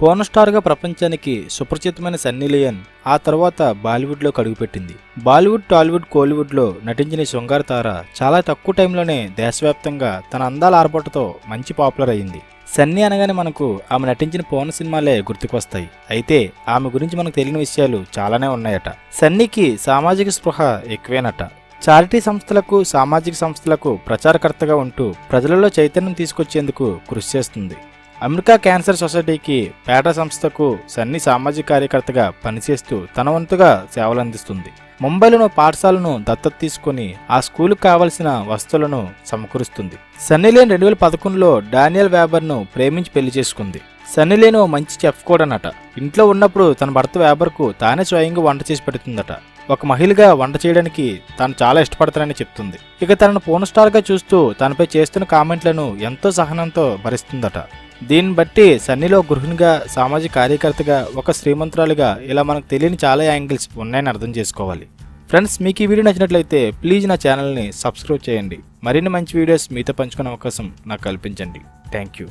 Porn స్టార్గా ప్రపంచానికి సుపరిచితమైన సన్నీ లియన్ ఆ తర్వాత బాలీవుడ్లో కడుగుపెట్టింది. బాలీవుడ్ టాలీవుడ్ కోలీవుడ్లో నటించిన శృంగార తార చాలా తక్కువ టైంలోనే దేశవ్యాప్తంగా తన అందాల ఆర్భటతో మంచి పాపులర్ అయింది సన్నీ అనగానే మనకు ఆమె నటించిన పోర్న్ సినిమాలే గుర్తుకొస్తాయి. అయితే ఆమె గురించి మనకు తెలియని విషయాలు చాలానే ఉన్నాయట. సన్నీకి సామాజిక స్పృహ ఎక్కువేనట. చారిటీ సంస్థలకు సామాజిక సంస్థలకు ప్రచారకర్తగా ఉంటూ ప్రజలలో చైతన్యం తీసుకొచ్చేందుకు కృషి చేస్తుంది. అమెరికా క్యాన్సర్ సొసైటీకి పేట సంస్థకు సన్ని సామాజిక కార్యకర్తగా పనిచేస్తూ తన వంతుగా సేవలందిస్తుంది ముంబైలోని పాఠశాలను దత్తత తీసుకుని ఆ స్కూలుకు కావలసిన వస్తువులను సమకూరుస్తుంది. సన్నీలేన్ రెండు వేల పదకొండులో డానియల్ వేబర్ను ప్రేమించి పెళ్ళి చేసుకుంది. సన్నీలేన్ మంచి చెఫ్ కూడానట. ఇంట్లో ఉన్నప్పుడు తన భర్త వేబర్కు తానే స్వయంగా వంట చేసి పెడుతుందట. ఒక మహిళగా వంట చేయడానికి తాను చాలా ఇష్టపడతానని చెప్తుంది. ఇక తనను పూర్ణ స్టార్గా చూస్తూ తనపై చేస్తున్న కామెంట్లను ఎంతో సహనంతో భరిస్తుందట. దీన్ని బట్టి సన్నీలో గృహిణిగా సామాజిక కార్యకర్తగా ఒక శ్రీమంతురాలుగా ఇలా మనకు తెలియని చాలా యాంగిల్స్ ఉన్నాయని అర్థం చేసుకోవాలి. ఫ్రెండ్స్ మీకు ఈ వీడియో నచ్చినట్లయితే ప్లీజ్ నా ఛానల్ని సబ్స్క్రైబ్ చేయండి. మరిన్ని మంచి వీడియోస్ మీతో పంచుకునే అవకాశం నాకు కల్పించండి. Thank you.